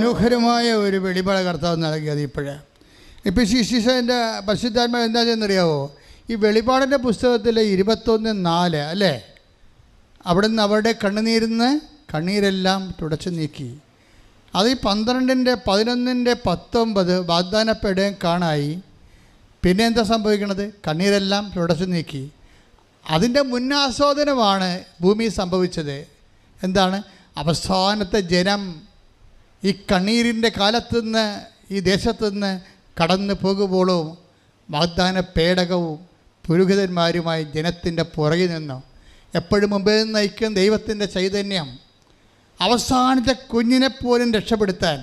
മനോഹരമായ ഒരു വെളിപാട് കർത്താവ് നൽകിയത് ഇപ്പോഴേ. ഇപ്പം ശിശിഷന്റെ പരിശുദ്ധാത്മ എന്താ ചെയ്യുന്നറിയാവോ ഈ വെളിപാടിന്റെ പുസ്തകത്തിലെ ഇരുപത്തൊന്ന് നാല് അല്ലേ? അവിടുന്ന് അവരുടെ കണ്ണുനീരിന്ന് കണ്ണീരെല്ലാം തുടച്ചു നീക്കി. അത് ഈ പന്ത്രണ്ടിന്റെ പതിനൊന്നിന്റെ പത്തൊമ്പത് വാഗ്ദാനപ്പെടുകയും കാണായി. പിന്നെ എന്താ സംഭവിക്കണത്? കണ്ണീരെല്ലാം തുടച്ചു നീക്കി. അതിന്റെ മുന്നാസ്വാദനമാണ് ഭൂമി സംഭവിച്ചത്. എന്താണ്? അവസാനത്തെ ജനം ഈ കണ്ണീരിന്റെ കാലത്തുനിന്ന് ഈ ദേശത്തു നിന്ന് കടന്നു പോകുമ്പോഴും വാഗ്ദാന പേടകവും പുരോഹിതന്മാരുമായി ജനത്തിന്റെ പുറകിൽ നിന്നു. എപ്പോഴും മുമ്പേ നിന്ന് നയിക്കുന്ന ദൈവത്തിന്റെ ചൈതന്യം അവസാനത്തെ കുഞ്ഞിനെ പോലും രക്ഷപ്പെടുത്താൻ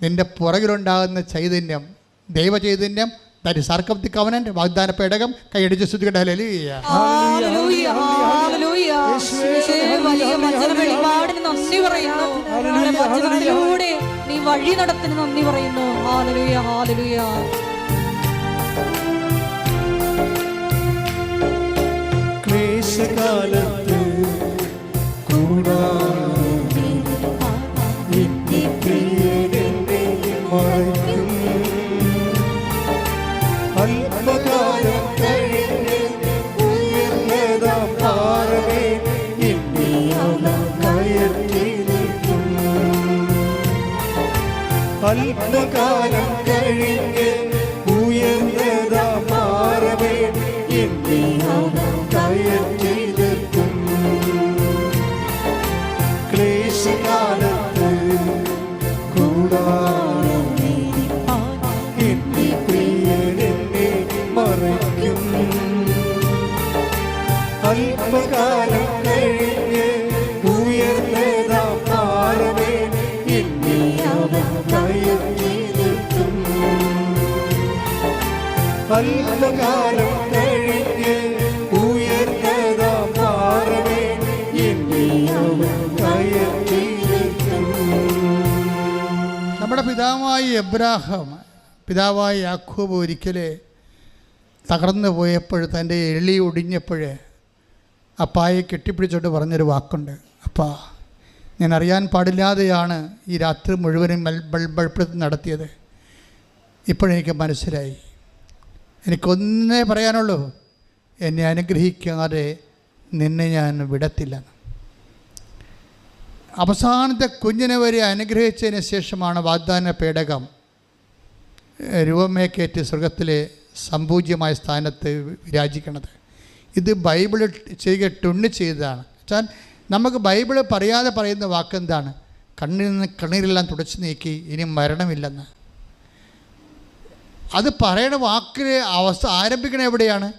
നിന്റെ പുറകിലുണ്ടാകുന്ന ചൈതന്യം ദൈവചൈതന്യം ദാറ്റ് ഇസ് കവനന്റ് വാഗ്ദാന പേടകം കൈയടിച്ച് ശ്രുതികട ഹല്ലേലൂയ. വലിയ വചന വെളിപാടിന് നന്ദി പറയുന്നു. വചനത്തിലൂടെ നീ വഴി നടത്തിന് നന്ദി പറയുന്നു. ഹാലലുയ ഹാലലുയ ക്ലേശകാലത്ത് കൂടാതെ അല്പകാലം കഴിഞ്ഞ് ഉയർന്നതാ പാറമേ എന്നെ അവൻ കയറ്റി നിർത്തും അല്പകാലം പിതാവായി എബ്രാഹാം പിതാവായി യാക്കോബ് ഒരിക്കലേ തകർന്നു പോയപ്പോൾ തന്റെ എളി ഒടിഞ്ഞപ്പോൾ അപ്പായെ കെട്ടിപ്പിടിച്ചോട്ട് പറഞ്ഞൊരു വാക്കുണ്ട്. അപ്പാ ഞാൻ അറിയാൻ പാടില്ലാതെയാണ് ഈ രാത്രി മുഴുവനും ബൾബൾപ്പെടുത്തി നടത്തിയത്. ഇപ്പോഴെനിക്ക് മനസ്സിലായി. എനിക്കൊന്നേ പറയാനുള്ളൂ എന്നെ അനുഗ്രഹിക്കാതെ നിന്നെ ഞാൻ വിടത്തില്ലെന്ന് അവസാനത്തെ കുഞ്ഞിനെ വരെ അനുഗ്രഹിച്ചതിന് ശേഷമാണ് വാഗ്ദാന പേടകം രൂപമേക്കേറ്റ് സ്വർഗത്തിലെ സംപൂജ്യമായ സ്ഥാനത്ത് വിരാജിക്കണത്. ഇത് ബൈബിൾ ചെയ്യുക ടുണ്ണി ചെയ്തതാണ്. വെച്ചാൽ നമുക്ക് ബൈബിൾ പറയാതെ പറയുന്ന വാക്കെന്താണ് കണ്ണിൽ നിന്ന് കണ്ണീരെല്ലാം തുടച്ചു നീക്കി ഇനി മരണമില്ലെന്ന്. അത് പറയണ വാക്കിന് അവസ്ഥ ആരംഭിക്കണ എവിടെയാണ്?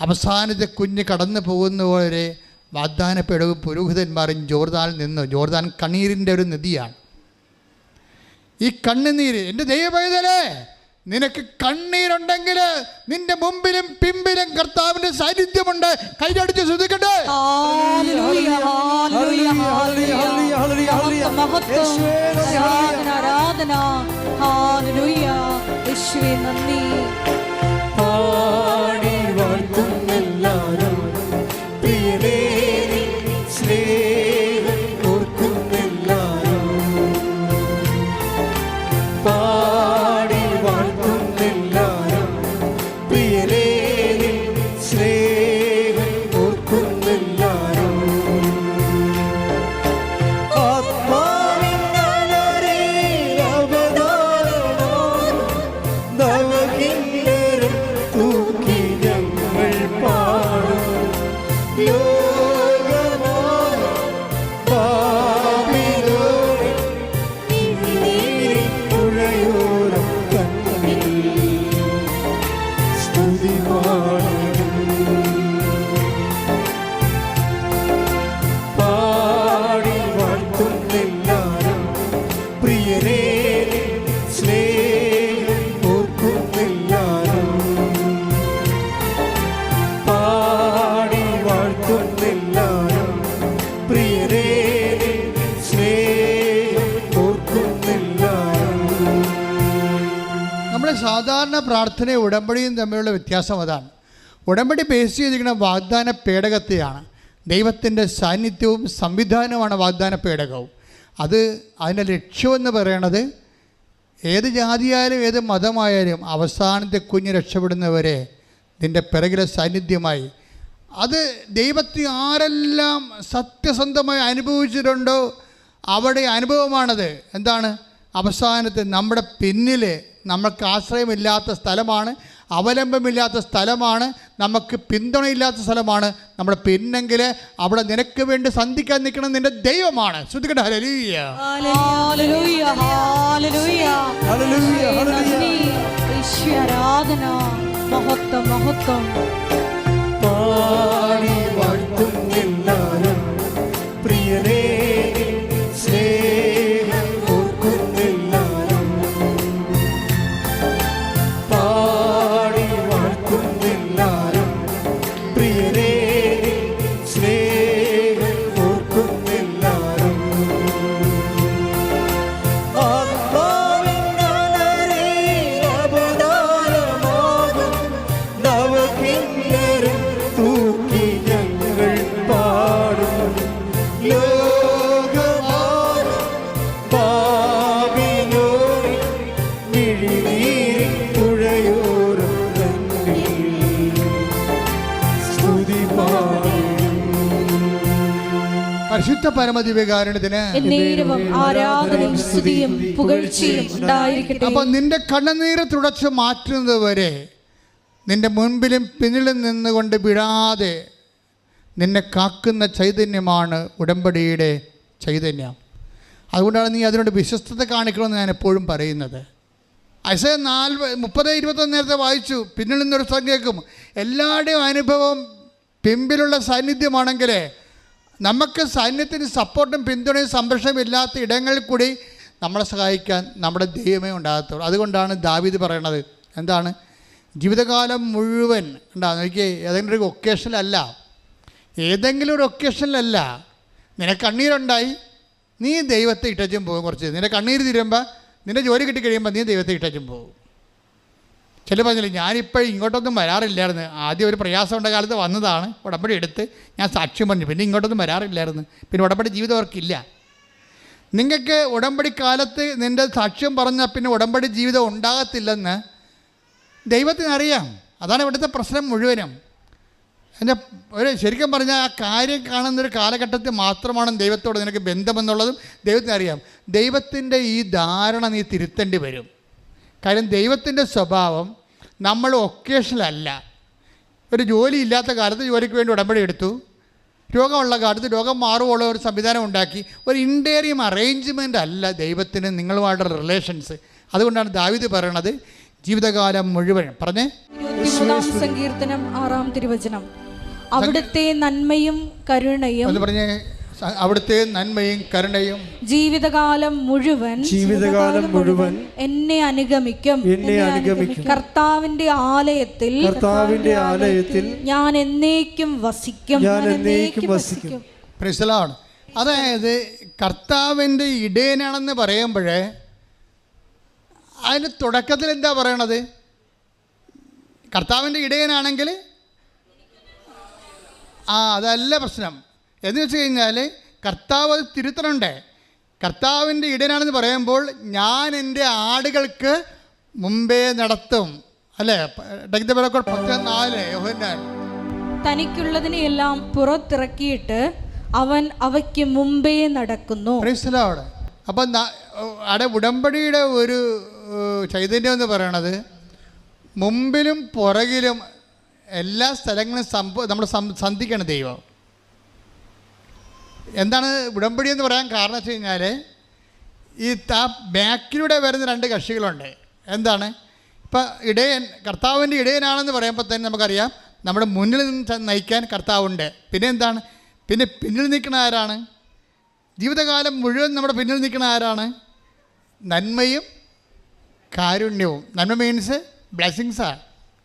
അവസാനത്തെ കുഞ്ഞ് കടന്നു പോകുന്നവരെ വാഗ്ദാന പേടവും പുരോഹിതന്മാരും ജോർദാനിൽ നിന്ന് ജോർദാൻ കണ്ണീരിന്റെ ഒരു നിധിയാണ്. ഈ കണ്ണുനീര് എന്റെ ദൈവപൈതലേ നിനക്ക് കണ്ണീരുണ്ടെങ്കിൽ നിന്റെ മുമ്പിലും പിമ്പിലും കർത്താവിന്റെ സാന്നിധ്യമുണ്ട്. കൈയടിച്ച് ശ്രദ്ധിക്കട്ടെ. Hallelujah, hallelujah, hallelujah. മഹത്വം, പ്രാർത്ഥനയും ഉടമ്പടിയും തമ്മിലുള്ള വ്യത്യാസം അതാണ്. ഉടമ്പടി ബേസ് ചെയ്തിരിക്കുന്ന വാഗ്ദാന പേടകത്തെയാണ്. ദൈവത്തിന്റെ സാന്നിധ്യവും സംവിധാനവുമാണ് വാഗ്ദാന പേടകവും. അത് അതിന്റെ ലക്ഷ്യമെന്ന് പറയണത് ഏത് ജാതിയായാലും ഏത് മതമായാലും അവസാനത്തെ കുഞ്ഞ് രക്ഷപ്പെടുന്നവരെ നിന്റെ പിറകിലെ സാന്നിധ്യമായി. അത് ദൈവത്തെ ആരെല്ലാം സത്യസന്ധമായി അനുഭവിച്ചിട്ടുണ്ടോ അവിടെ അനുഭവമാണത്. എന്താണ്? അവസാനത്തെ നമ്മുടെ പിന്നിൽ നമുക്ക് ആശ്രയമില്ലാത്ത സ്ഥലമാണ് അവലംബമില്ലാത്ത സ്ഥലമാണ് നമുക്ക് പിന്തുണയില്ലാത്ത സ്ഥലമാണ്. നമ്മുടെ പിന്നെങ്കിൽ അവിടെ നിനക്ക് വേണ്ടി സന്ധിക്കാൻ നിൽക്കണം നിന്റെ ദൈവമാണ്. ശ്രദ്ധിക്കട്ടെ ഹലലീയ ആരാധന മഹത്വം മഹത്വം. പാടി പ്രിയരേ പരമദിവ്യകാരണത്തിന് ആരാധനയും സ്തുതിയും പുകഴ്ചയും ഉണ്ടായിരിക്കട്ടെ. അപ്പം നിന്റെ കണ്ണുനീര് തുടച്ചു മാറ്റുന്നത് വരെ നിന്റെ മുൻപിലും പിന്നിലും നിന്നുകൊണ്ട് വിടാതെ നിന്നെ കാക്കുന്ന ചൈതന്യമാണ് ഉടമ്പടിയുടെ ചൈതന്യം. അതുകൊണ്ടാണ് നീ അതിനോട് വിശ്വസ്തത കാണിക്കണമെന്ന് ഞാൻ എപ്പോഴും പറയുന്നത്. അയസ നാല് മുപ്പത് ഇരുപത്തൊന്ന് നേരത്തെ വായിച്ചു. പിന്നിൽ നിന്നൊരു സ്ഥലം കേൾക്കും എല്ലാവരുടെയും അനുഭവം പിമ്പിലുള്ള സാന്നിധ്യമാണെങ്കിൽ നമുക്ക് സൈന്യത്തിന് സപ്പോർട്ടും പിന്തുണയും സംരക്ഷണവും ഇല്ലാത്ത ഇടങ്ങളിൽ കൂടി നമ്മളെ സഹായിക്കാൻ നമ്മുടെ ദൈവമേ ഉണ്ടാകത്തുള്ളൂ. അതുകൊണ്ടാണ് ദാവീദ് പറയണത്. എന്താണ്? ജീവിതകാലം മുഴുവൻ ഉണ്ടാ നോക്കിയേ ഏതെങ്കിലും ഒരു ഒക്കേഷനിലല്ല ഏതെങ്കിലും ഒരു ഒക്കേഷനിലല്ല നിനക്ക് കണ്ണീരുണ്ടായി നീ ദൈവത്തെ ഇട്ടച്ചും പോകും കുറച്ച്. നിന്റെ കണ്ണീര് തീരുമ്പോൾ നിന്റെ ജോലി കിട്ടി കഴിയുമ്പോൾ നീ ദൈവത്തെ ഇട്ടച്ചും പോകും. ചില പറഞ്ഞില്ല ഞാനിപ്പോൾ ഇങ്ങോട്ടൊന്നും വരാറില്ലായിരുന്നു. ആദ്യം ഒരു പ്രയാസം ഉണ്ട കാലത്ത് വന്നതാണ്. ഉടമ്പടി എടുത്ത് ഞാൻ സാക്ഷ്യം പറഞ്ഞു. പിന്നെ ഇങ്ങോട്ടൊന്നും വരാറില്ലായിരുന്നു. പിന്നെ ഉടമ്പടി ജീവിതം അവർക്കില്ല. നിങ്ങൾക്ക് ഉടമ്പടി കാലത്ത് നിന്റെ സാക്ഷ്യം പറഞ്ഞാൽ പിന്നെ ഉടമ്പടി ജീവിതം ഉണ്ടാകത്തില്ലെന്ന് ദൈവത്തിനറിയാം അതാണ് ഇവിടുത്തെ പ്രശ്നം മുഴുവനും. എന്റെ ഒരു ശരിക്കും പറഞ്ഞാൽ ആ കാര്യം കാണുന്നൊരു കാലഘട്ടത്തിൽ മാത്രമാണ് ദൈവത്തോട് നിനക്ക് ബന്ധമെന്നുള്ളതും ദൈവത്തിനറിയാം ദൈവത്തിന്റെ ഈ ധാരണ നീ തിരുത്തേണ്ടി വരും. കാര്യം ദൈവത്തിന്റെ സ്വഭാവം നമ്മൾ ഒക്കേഷനിലല്ല ഒരു ജോലി ഇല്ലാത്ത കാലത്ത് ജോലിക്ക് വേണ്ടി ഉടമ്പടി എടുത്തു. രോഗമുള്ള കാലത്ത് രോഗം മാറുമുള്ള ഒരു സംവിധാനം ഉണ്ടാക്കി. ഒരു ഇൻഡേറിയം അറേഞ്ച്മെന്റ് അല്ല ദൈവത്തിന് നിങ്ങളുമായിട്ടുള്ള റിലേഷൻസ് അതുകൊണ്ടാണ് ദാവിദ് പറയണത് ജീവിതകാലം മുഴുവൻ. പറഞ്ഞേ? സങ്കീർത്തനം ആറാം തിരുവചനം. അവിടുത്തെ നന്മയും കരുണയും പറഞ്ഞേ അവിടുത്തെ നന്മയും കരുണയും ജീവിതകാലം മുഴുവൻ ജീവിതകാലം മുഴുവൻ എന്നെ അനുഗമിക്കും. എന്നെ അനുഗമിക്കും. കർത്താവിന്റെ ആലയത്തിൽ കർത്താവിന്റെ ആലയത്തിൽ ഞാൻ എന്നേക്കും വസിക്കും. ഞാൻ എന്നേക്കും വസിക്കും. പ്രസലാണ് അതായത് കർത്താവിന്റെ ഇടയനാണെന്ന് പറയുമ്പോഴേ അതിന് തുടക്കത്തിൽ എന്താ പറയണത്? കർത്താവിന്റെ ഇടയനാണെങ്കിൽ ആ അതല്ല പ്രശ്നം. എന്ന് വെച്ച് കഴിഞ്ഞാൽ കർത്താവ് അത് തിരുത്തണുണ്ടേ. കർത്താവിന്റെ ഇടനാണെന്ന് പറയുമ്പോൾ ഞാൻ എന്റെ ആടുകൾക്ക് മുമ്പേ നടത്തും. അല്ലേ? പത്ത് നാല് തനിക്കുള്ളതിനെയെല്ലാം പുറത്തിറക്കിയിട്ട് അവൻ അവയ്ക്ക് മുമ്പേ നടക്കുന്നു. അപ്പം അവിടെ ഉടമ്പടിയുടെ ഒരു ചൈതന്യം എന്ന് പറയണത് മുമ്പിലും പുറകിലും എല്ലാ സ്ഥലങ്ങളും സംഭവം നമ്മൾ സന്ധിക്കണം ദൈവം. എന്താണ് ഉടമ്പടി എന്ന് പറയാൻ കാരണം വെച്ച് കഴിഞ്ഞാൽ ഈ താ ബാക്കിലൂടെ വരുന്ന രണ്ട് കക്ഷികളുണ്ട്. എന്താണ്? ഇപ്പം ഇടയൻ കർത്താവിന്റെ ഇടയനാണെന്ന് പറയുമ്പോൾ തന്നെ നമുക്കറിയാം നമ്മുടെ മുന്നിൽ നിന്ന് നയിക്കാൻ കർത്താവുണ്ട്. പിന്നെ എന്താണ്? പിന്നെ പിന്നിൽ നിൽക്കുന്ന ആരാണ്? ജീവിതകാലം മുഴുവൻ നമ്മുടെ പിന്നിൽ നിൽക്കുന്ന ആരാണ്? നന്മയും കാരുണ്യവും. നന്മ മീൻസ് ബ്ലെസ്സിങ്സാണ്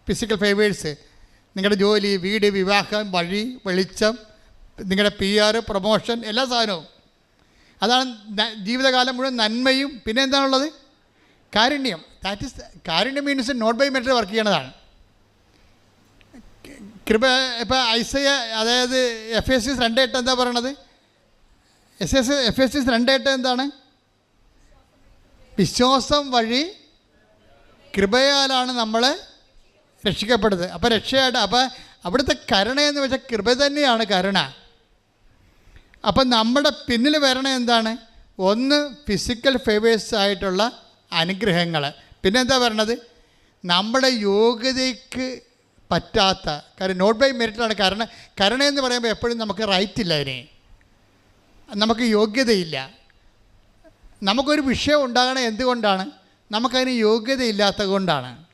ഫിസിക്കൽ ഫേവേഴ്സ് നിങ്ങളുടെ ജോലി വീട് വിവാഹം വഴി വെളിച്ചം നിങ്ങളുടെ പി ആർ പ്രൊമോഷൻ എല്ലാ സാധനവും. അതാണ് ജീവിതകാലം മുഴുവൻ നന്മയും പിന്നെ എന്താണുള്ളത്? കാരുണ്യം. ദാറ്റ് ഇസ് കാരുണ്യം മീൻസ് നോട്ട് ബൈ മെറ്റർ വർക്ക് ചെയ്യണതാണ്. കൃപ ഇപ്പോൾ ഐസയ അതായത് എഫ് എസ് എസ് രണ്ട് എട്ട് എന്താ പറയണത്? S S F S S എട്ട് എന്താണ്? വിശ്വാസം വഴി കൃപയാലാണ് നമ്മൾ രക്ഷിക്കപ്പെടുന്നത്. അപ്പോൾ രക്ഷയായിട്ട് അപ്പോൾ അവിടുത്തെ കരുണ എന്ന് വെച്ചാൽ കൃപ തന്നെയാണ് കരുണ. അപ്പം നമ്മുടെ പിന്നിൽ വരണ എന്താണ്? ഒന്ന് ഫിസിക്കൽ ഫേവേഴ്സ് ആയിട്ടുള്ള അനുഗ്രഹങ്ങൾ. പിന്നെ എന്താ പറയണത് നമ്മുടെ യോഗ്യതയ്ക്ക് പറ്റാത്ത കാര്യം നോട്ട് ബൈ മെറിറ്റാണ് കരുണ കരുണ എന്ന് പറയുമ്പോൾ എപ്പോഴും നമുക്ക് റൈറ്റ് ഇല്ല അതിനെ. നമുക്ക് യോഗ്യതയില്ല. നമുക്കൊരു വിഷയം ഉണ്ടാകണത് എന്തുകൊണ്ടാണ്? നമുക്കതിന് യോഗ്യതയില്ലാത്തത് കൊണ്ടാണ്.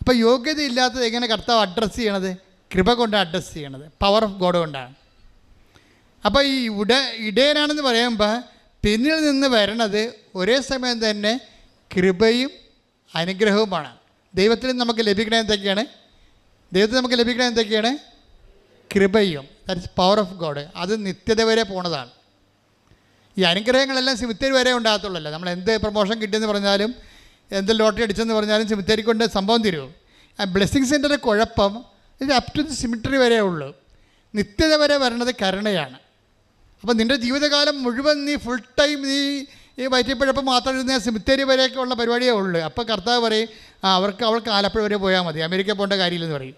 അപ്പോൾ യോഗ്യതയില്ലാത്തത് എങ്ങനെ കർത്താവ് അഡ്രസ്സ് ചെയ്യണത്? കൃപ കൊണ്ട് അഡ്രസ്സ് ചെയ്യണത്. പവർ ഓഫ് ഗോഡ് കൊണ്ടാണ്. അപ്പോൾ ഈ ഉട ഇടയനാണെന്ന് പറയുമ്പോൾ പിന്നിൽ നിന്ന് വരണത് ഒരേ സമയം തന്നെ കൃപയും അനുഗ്രഹവുമാണ്. ദൈവത്തിൽ നമുക്ക് ലഭിക്കണ എന്തൊക്കെയാണ്? ദൈവത്തിൽ നമുക്ക് ലഭിക്കണ എന്തൊക്കെയാണ്? കൃപയും. ദാറ്റ്സ് പവർ ഓഫ് ഗോഡ് അത് നിത്യത വരെ പോണതാണ്. ഈ അനുഗ്രഹങ്ങളെല്ലാം സിമിത്തേരി വരെ ഉണ്ടാകത്തുള്ളല്ലോ. നമ്മൾ എന്ത് പ്രൊമോഷൻ കിട്ടിയെന്ന് പറഞ്ഞാലും എന്ത് ലോട്ടറി അടിച്ചെന്ന് പറഞ്ഞാലും സിമിത്തേരി കൊണ്ട് സംഭവം തരും ആ ബ്ലെസ്സിങ് സെന്ററിന്റെ കുഴപ്പം ഇത് അപ് ടു ദി സിമിറ്ററി വരെ ഉള്ളൂ. നിത്യത വരെ വരണത് കരുണയാണ്. അപ്പോൾ നിന്റെ ജീവിതകാലം മുഴുവൻ നീ ഫുൾ ടൈം നീ ഈ വയറ്റിപ്പഴപ്പം മാത്രം ഇരുന്ന സിമിത്തേരി വരെയൊക്കെ ഉള്ള പരിപാടിയേ ഉള്ളൂ. അപ്പോൾ കർത്താവ് പറയും ആ അവർക്ക് അവൾക്ക് ആലപ്പുഴ വരെ പോയാൽ മതി. അമേരിക്ക പോകേണ്ട കാര്യമില്ലെന്ന് പറയും.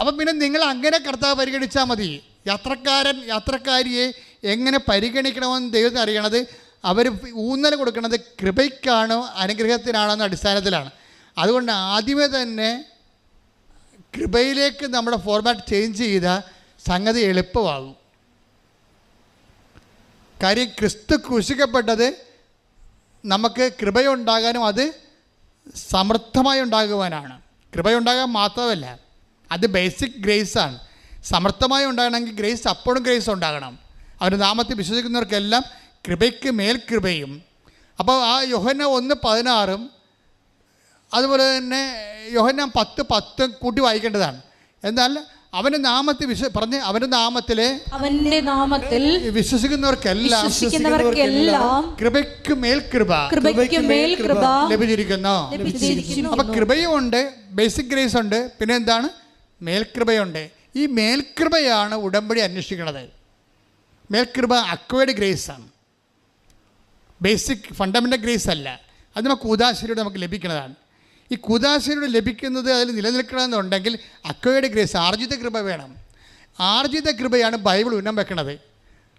അപ്പം പിന്നെ നിങ്ങൾ അങ്ങനെ കർത്താവ് പരിഗണിച്ചാൽ മതി. യാത്രക്കാരൻ യാത്രക്കാരിയെ എങ്ങനെ പരിഗണിക്കണമെന്ന് ദൈവത്തിന് അറിയണത് അവർ ഊന്നൽ കൊടുക്കുന്നത് കൃപയ്ക്കാണോ അനുഗ്രഹത്തിനാണോ എന്ന അടിസ്ഥാനത്തിലാണ്. അതുകൊണ്ട് ആദ്യമേ തന്നെ കൃപയിലേക്ക് നമ്മുടെ ഫോർമാറ്റ് ചേഞ്ച് ചെയ്താൽ സംഗതി എളുപ്പമാകും. കാര്യം ക്രിസ്തു ക്രൂശിക്കപ്പെട്ടത് നമുക്ക് കൃപയുണ്ടാകാനും അത് സമർത്ഥമായി ഉണ്ടാകുവാനാണ്. കൃപയുണ്ടാകാൻ മാത്രമല്ല അത് ബേസിക് ഗ്രേസാണ് സമർത്ഥമായി ഉണ്ടാകണമെങ്കിൽ ഗ്രേസ് അപ്പോഴും ഗ്രേസ് ഉണ്ടാകണം. അവർ നാമത്തിൽ വിശ്വസിക്കുന്നവർക്കെല്ലാം കൃപയ്ക്ക് മേൽ കൃപയും. അപ്പോൾ ആ യോഹന ഒന്ന് പതിനാറും അതുപോലെ തന്നെ യോഹന പത്ത് പത്തും കൂട്ടി വായിക്കേണ്ടതാണ്. എന്നാൽ അവന്റെ നാമത്തിൽ വിശ്വ പറഞ്ഞ അവന്റെ നാമത്തിൽ അവന്റെ നാമത്തിൽ വിശ്വസിക്കുന്നവർക്കെല്ലാം വിശ്വസിക്കുന്നവർക്കെല്ലാം കൃപയ്ക്ക് മേൽ കൃപ കൃപയ്ക്ക് മേൽ കൃപ ലഭിച്ചിരിക്കുന്നു. അപ്പൊ കൃപയുണ്ട് കൃപയും ബേസിക് ഗ്രേസ് ഉണ്ട് പിന്നെ എന്താണ്? മേൽകൃപയുണ്ട്. ഈ മേൽകൃപയാണ് ഉടമ്പടി അന്വേഷിക്കുന്നത്. മേൽകൃപ അക്വേർഡ് ഗ്രേസ് ആണ്. ബേസിക് ഫണ്ടമെന്റൽ ഗ്രേസ് അല്ല. അത് നമുക്ക് ഉദാശയിലൂടെ നമുക്ക് ലഭിക്കുന്നതാണ്. ഈ കുദാശയിലൂടെ ലഭിക്കുന്നത് അതിൽ നിലനിൽക്കണമെന്നുണ്ടെങ്കിൽ അക്കയുടെ ഗ്രേസ് ആർജിത കൃപ വേണം. ആർജിത കൃപയാണ് ബൈബിൾ ഉന്നം വെക്കണത്.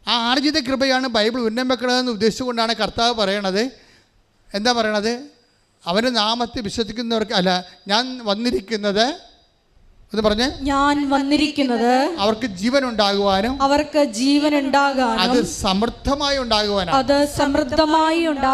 ആ ആർജിത കൃപയാണ് ബൈബിൾ ഉന്നം വെക്കണതെന്ന് ഉദ്ദേശിച്ചുകൊണ്ടാണ് കർത്താവ് പറയണത്. എന്താ പറയണത്? അവന്റെ നാമത്തെ വിശ്വസിക്കുന്നവർക്ക് അല്ല ഞാൻ വന്നിരിക്കുന്നത് എന്ന് പറഞ്ഞ്. ഞാൻ വന്നിരിക്കുന്നത് അവർക്ക് ജീവൻ ഉണ്ടാകുവാനും അവർക്ക് ജീവൻ ഉണ്ടാകാനും അത് സമൃദ്ധമായി ഉണ്ടാകുവാനും അത് സമൃദ്ധമായി ഉണ്ടാകാൻ